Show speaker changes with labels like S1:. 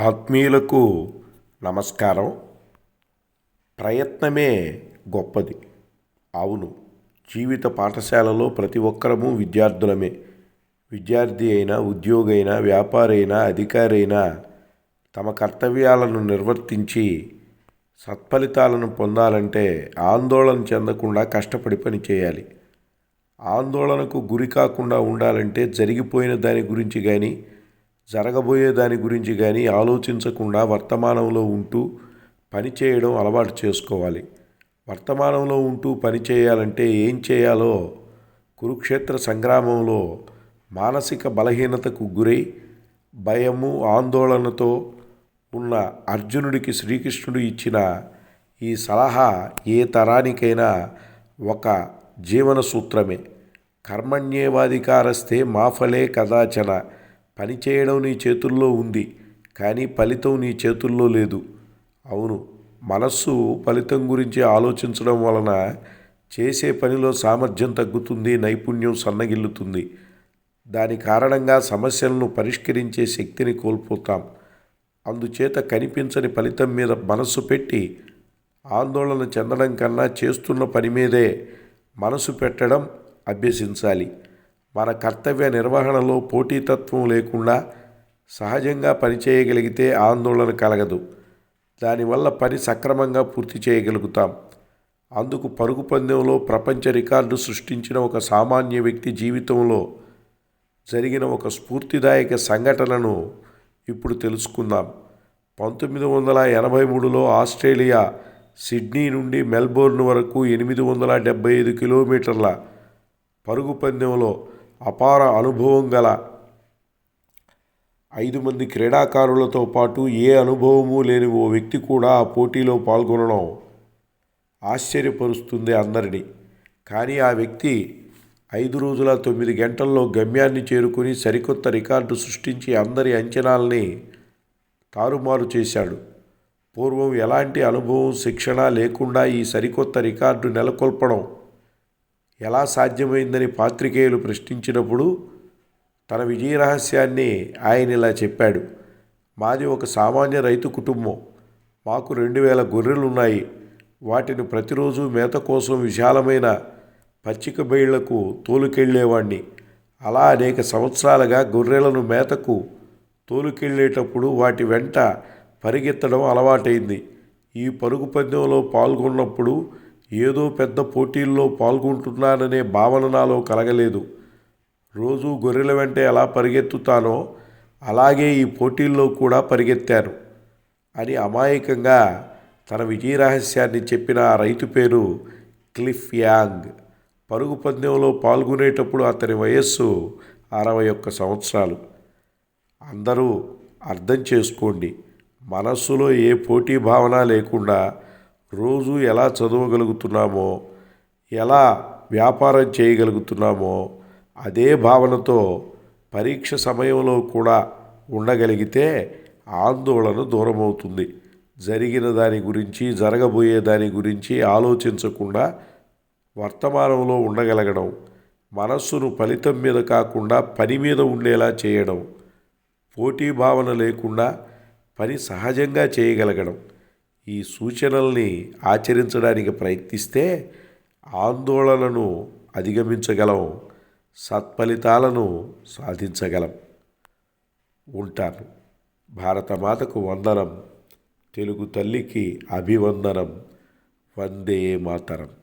S1: ఆత్మీయులకు నమస్కారం. ప్రయత్నమే గొప్పది. అవును జీవిత పాఠశాలలో ప్రతి ఒక్కరము విద్యార్థులమే. విద్యార్థి అయినా ఉద్యోగి అయినా వ్యాపారి అయినా అధికారి అయినా తమ కర్తవ్యాలను నిర్వర్తించి సత్ఫలితాలను పొందాలంటే ఆందోళన చెందకుండా కష్టపడి పని చేయాలి. ఆందోళనకు గురి కాకుండా ఉండాలంటే జరిగిపోయిన దాని గురించి కానీ జరగబోయే దాని గురించి కానీ ఆలోచించకుండా వర్తమానంలో ఉంటూ పని చేయడం అలవాటు చేసుకోవాలి. వర్తమానంలో ఉంటూ పని చేయాలంటే ఏం చేయాలో కురుక్షేత్ర సంగ్రామంలో మానసిక బలహీనతకు గురై భయము ఆందోళనతో ఉన్న అర్జునుడికి శ్రీకృష్ణుడు ఇచ్చిన ఈ సలహా ఏ తరానికైనా ఒక జీవన సూత్రమే కర్మణ్యేవాధికారస్తే మాఫలే కదాచన. పని చేయడం నీ చేతుల్లో ఉంది కానీ ఫలితం నీ చేతుల్లో లేదు. అవును మనస్సు ఫలితం గురించి ఆలోచించడం వలన చేసే పనిలో సామర్థ్యం తగ్గుతుంది నైపుణ్యం సన్నగిల్లుతుంది. దాని కారణంగా సమస్యలను పరిష్కరించే శక్తిని కోల్పోతాం. అందుచేత కనిపించని ఫలితం మీద మనస్సు పెట్టి ఆందోళన చెందడం కన్నా చేస్తున్న పని మీదే మనసు పెట్టడం అభ్యసించాలి. మన కర్తవ్య నిర్వహణలో పోటీతత్వం లేకుండా సహజంగా పనిచేయగలిగితే ఆందోళన కలగదు. దానివల్ల పని సక్రమంగా పూర్తి చేయగలుగుతాం. అందుకు పరుగు పందెంలో ప్రపంచ రికార్డు సృష్టించిన ఒక సామాన్య వ్యక్తి జీవితంలో జరిగిన ఒక స్ఫూర్తిదాయక సంఘటనను ఇప్పుడు తెలుసుకుందాం. పంతొమ్మిది వందల ఎనభై మూడులో ఆస్ట్రేలియా సిడ్నీ నుండి మెల్బోర్న్ వరకు ఎనిమిది వందల డెబ్బై ఐదు కిలోమీటర్ల పరుగు పందెంలో అపార అనుభవం గల ఐదు మంది క్రీడాకారులతో పాటు ఏ అనుభవము లేని ఓ వ్యక్తి కూడా ఆ పోటీలో పాల్గొనడం ఆశ్చర్యపరుస్తుంది అందరినీ. కానీ ఆ వ్యక్తి ఐదు రోజుల తొమ్మిది గంటల్లో గమ్యాన్ని చేరుకుని సరికొత్త రికార్డు సృష్టించి అందరి అంచనాల్ని తారుమారు చేశాడు. పూర్వం ఎలాంటి అనుభవం శిక్షణ లేకుండా ఈ సరికొత్త రికార్డు నెలకొల్పడం ఎలా సాధ్యమైందని పాత్రికేయులు ప్రశ్నించినప్పుడు తన విజయ రహస్యాన్ని ఆయన ఇలా చెప్పాడు. మాది ఒక సామాన్య రైతు కుటుంబం. మాకు రెండు వేల గొర్రెలు ఉన్నాయి వాటిని ప్రతిరోజు మేత కోసం విశాలమైన పచ్చిక బయళ్ళకు తోలుకెళ్ళేవాణ్ణి. అలా అనేక సంవత్సరాలుగా గొర్రెలను మేతకు తోలుకెళ్ళేటప్పుడు వాటి వెంట పరిగెత్తడం అలవాటైంది. ఈ పరుగు పందెంలో పాల్గొన్నప్పుడు ఏదో పెద్ద పోటీల్లో పాల్గొంటున్నాననే భావన నాలో కలగలేదు. రోజు గొర్రెల వెంట ఎలా పరిగెత్తుతానో అలాగే ఈ పోటీల్లో కూడా పరిగెత్తాను అని అమాయకంగా తన విజయ రహస్యాన్ని చెప్పిన ఆ రైతు పేరు క్లిఫ్ యాంగ్. పరుగు పందెంలో పాల్గొనేటప్పుడు అతని వయస్సు అరవై ఒక్క సంవత్సరాలు. అందరూ అర్థం చేసుకోండి మనస్సులో ఏ పోటీ భావన లేకుండా రోజు ఎలా చదవగలుగుతున్నామో ఎలా వ్యాపారం చేయగలుగుతున్నామో అదే భావనతో పరీక్ష సమయంలో కూడా ఉండగలిగితే ఆందోళన దూరమవుతుంది. జరిగిన దాని గురించి జరగబోయే దాని గురించి ఆలోచించకుండా వర్తమానంలో ఉండగలగడం మనస్సును ఫలితం మీద కాకుండా పని మీద ఉండేలా చేయడం పోటీ భావన లేకుండా పని సహజంగా చేయగలగడం ఈ సూచనల్ని ఆచరించడానికి ప్రయత్నిస్తే ఆందోళనను అధిగమించగలం సత్ఫలితాలను సాధించగలం. ఉంటాను. భారతమాతకు వందనం తెలుగు తల్లికి అభివందనం వందే మాతరం.